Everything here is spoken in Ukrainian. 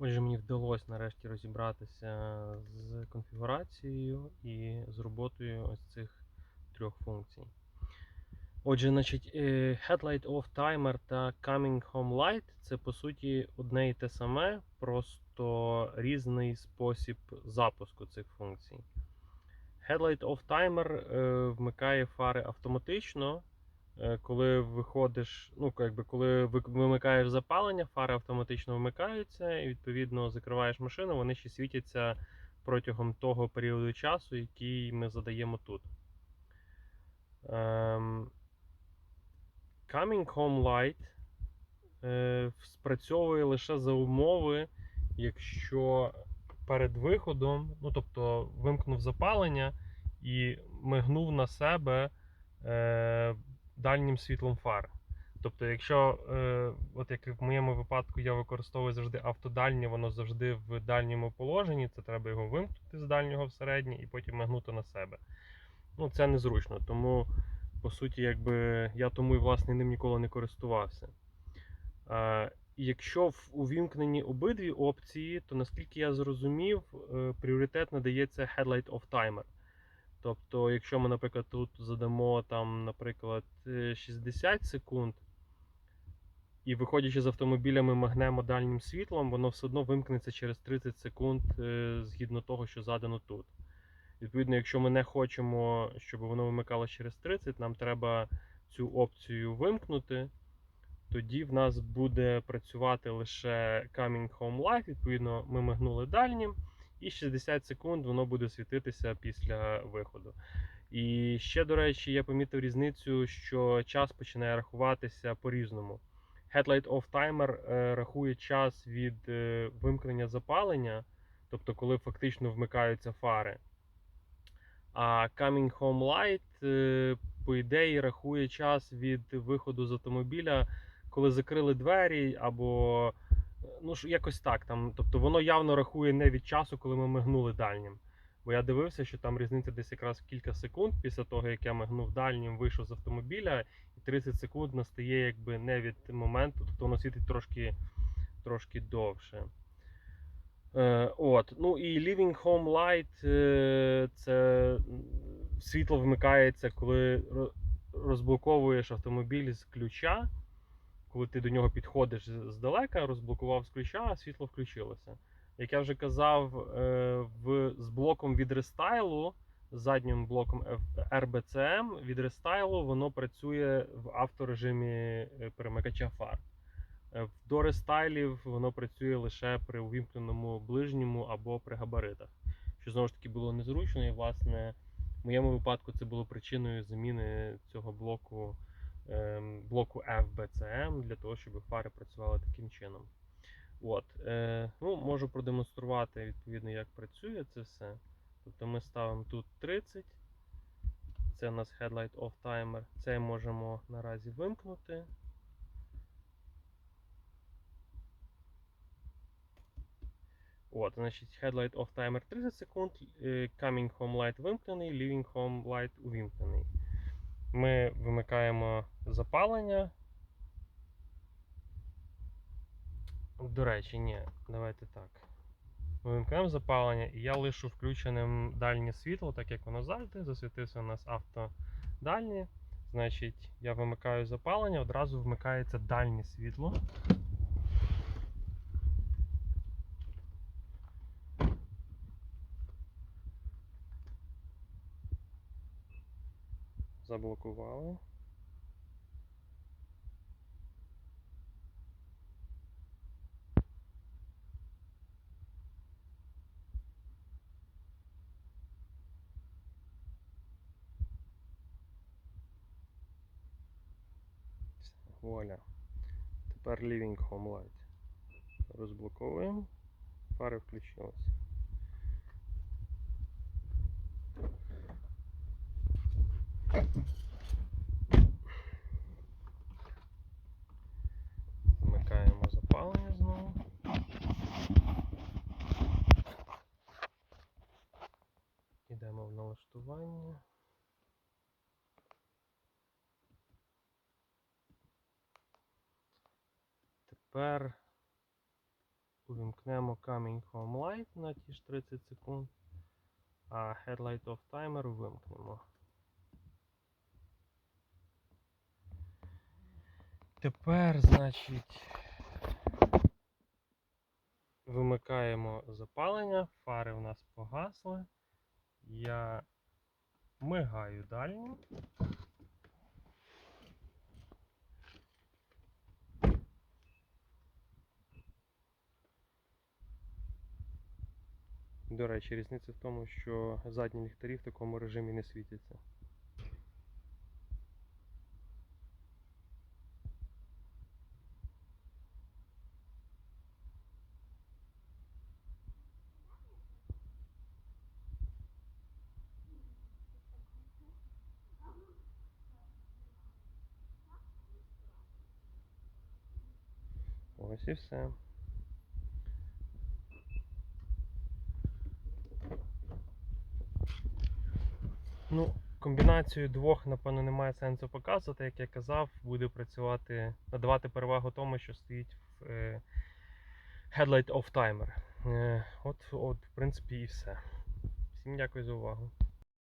Отже, мені вдалося нарешті розібратися з конфігурацією і з роботою ось цих трьох функцій. Отже, значить, е, Headlight Off Timer та Coming Home Light це по суті одне і те саме, просто різний спосіб запуску цих функцій. Headlight Off Timer е, вмикає фари автоматично. Е, Коли виходиш, ну якби коли вимикаєш запалення, фари автоматично вмикаються, і відповідно закриваєш машину, вони ще світяться протягом того періоду часу, який ми задаємо тут. Ем, Coming Home Light е, спрацьовує лише за умови, якщо перед виходом, ну тобто вимкнув запалення і мигнув на себе е, дальнім світлом фар. Тобто, якщо, е, от як в моєму випадку, я використовую завжди автодальнє, воно завжди в дальньому положенні, це треба його вимкнути з дальнього в середнє і потім мигнути на себе. Ну, це незручно, тому по суті, якби я тому і власне ним ніколи не користувався. Е, якщо в увімкнені обидві опції, то наскільки я зрозумів, е, пріоритет надається Headlight Off Timer. Тобто, якщо ми, наприклад, тут задамо там, наприклад, е, 60 секунд, і виходячи з автомобіля, ми магнемо дальнім світлом, воно все одно вимкнеться через 30 секунд е, згідно того, що задано тут. Відповідно, якщо ми не хочемо, щоб воно вимикалося через 30, нам треба цю опцію вимкнути. Тоді в нас буде працювати лише Coming Home Light. Відповідно, ми мигнули дальнім, і 60 секунд воно буде світитися після виходу. І ще, до речі, я помітив різницю, що час починає рахуватися по-різному. Headlight Off Timer е, рахує час від е, вимкнення запалення, тобто коли фактично вмикаються фари. А Coming Home Light, е, по ідеї, рахує час від виходу з автомобіля, коли закрили двері, або ну якось так. Там, тобто воно явно рахує не від часу, коли ми мигнули дальнім. Бо я дивився, що там різниця десь якраз кілька секунд після того, як я мигнув дальнім, вийшов з автомобіля, і 30 секунд настає якби не від моменту, тобто воно світить трошки, трошки довше. Е, от. Ну і Living Home Light е, це світло вмикається, коли розблоковуєш автомобіль з ключа. Коли ти до нього підходиш здалека, розблокував з ключа, а світло включилося. Як я вже казав, е, в, з блоком від рестайлу, заднім блоком RBCM від рестайлу, воно працює в авторежимі е, перемикача фар. Е, до рестайлів воно працює лише при увімкненому ближньому або при габаритах, що знову ж таки було незручно, і власне в моєму випадку це було причиною заміни цього блоку блоку FBCM для того, щоб фари працювали таким чином. От, е, ну, можу продемонструвати відповідно, як працює це все. Тобто ми ставимо тут 30. Це у нас Headlight Off Timer. Це можемо наразі вимкнути. От, значить, Headlight Off Timer 30 секунд, е, Coming Home Light вимкнений, Leaving Home Light увімкнений. Ми вимикаємо запалення. До речі, ні, давайте так. Ми вимкнемо запалення, і я лишу включеним дальнє світло, так як воно завжди. Засвітився у нас авто дальнє. Значить, я вимикаю запалення, одразу вмикається дальнє світло. Заблокували. Вуаля. Тепер Living Home Light. Розблоковуємо. Фари включились. Вмикаємо запалення знову. Йдемо в налаштування. Тепер Увімкнемо Coming Home Light на ті ж 30 секунд, а Headlight Off Timer вимкнемо. Тепер, значить, вимикаємо запалення, фари у нас погасли. Я мигаю дальню. До речі, різниця в тому, що задні ліхтарі в такому режимі не світяться. Ось і все. Ну, комбінацію двох, напевно, немає сенсу показувати. Як я казав, буде працювати, надавати перевагу тому, що стоїть в е, Headlight Off Timer. Е, от, от, в принципі, і все. Всім дякую за увагу.